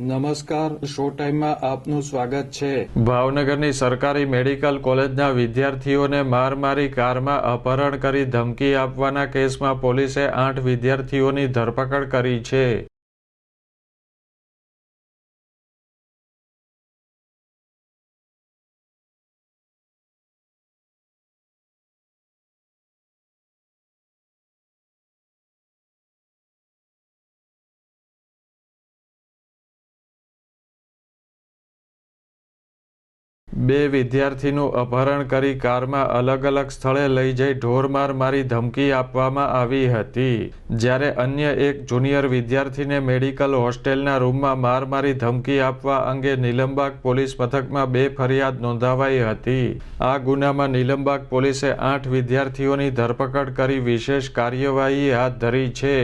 નમસ્કાર શો ટાઈમમાં આપનું સ્વાગત છે. ભાવનગરની સરકારી મેડિકલ કોલેજના વિદ્યાર્થીઓને માર મારી કારમાં અપહરણ કરી ધમકી આપવાના કેસમાં પોલીસે આઠ વિદ્યાર્થીઓની ધરપકડ કરી છે. બે વિદ્યાર્થીનું અપહરણ કરી કારમાં અલગ અલગ સ્થળે લઈ જઈ ઢોરમાર મારી ધમકી આપવામાં આવી હતી. જ્યારે અન્ય એક જુનિયર વિદ્યાર્થીને મેડિકલ હોસ્ટેલના રૂમમાં માર મારી ધમકી આપવા અંગે નિલંબાગ પોલીસ મથકમાં બે ફરિયાદ નોંધાવાઈ હતી. આ ગુનામાં નિલંબાગ પોલીસે આઠ વિદ્યાર્થીઓની ધરપકડ કરી વિશેષ કાર્યવાહી હાથ ધરી છે.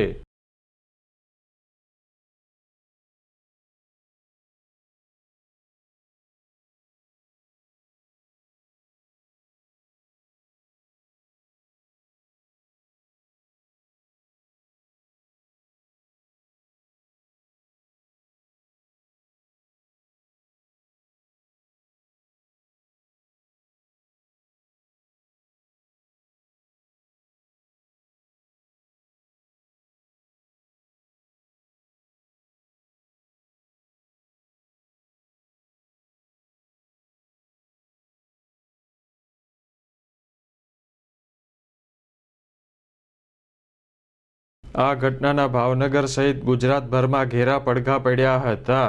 આ ઘટનાના ભાવનગર સહિત ગુજરાતભરમાં ઘેરા પડઘા પડ્યા હતા.